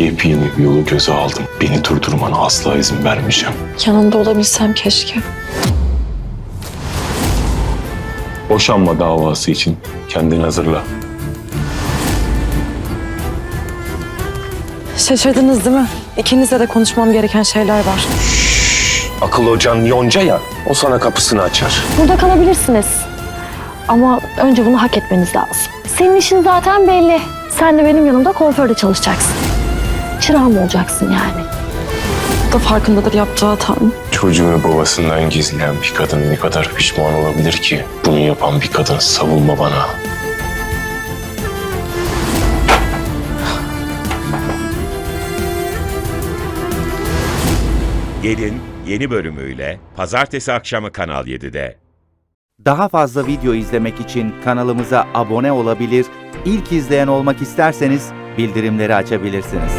Yepyeni bir yolu göze aldım. Beni durdurmana asla izin vermeyeceğim. Yanında olabilsem keşke. Boşanma davası için kendini hazırla. Şaşırdınız değil mi? İkinizle de konuşmam gereken şeyler var. Akıl hocan yonca ya, o sana kapısını açar. Burada kalabilirsiniz. Ama önce bunu hak etmeniz lazım. Senin işin zaten belli. Sen de benim yanımda kuaförde çalışacaksın. Çırağım olacaksın yani. O da farkındadır yaptığı hatanın. Çocuğunu babasından gizleyen bir kadın ne kadar pişman olabilir ki? Bunu yapan bir kadın savunma bana. Gelin yeni bölümüyle pazartesi akşamı Kanal 7'de. Daha fazla video izlemek için kanalımıza abone olabilir, ilk izleyen olmak isterseniz bildirimleri açabilirsiniz.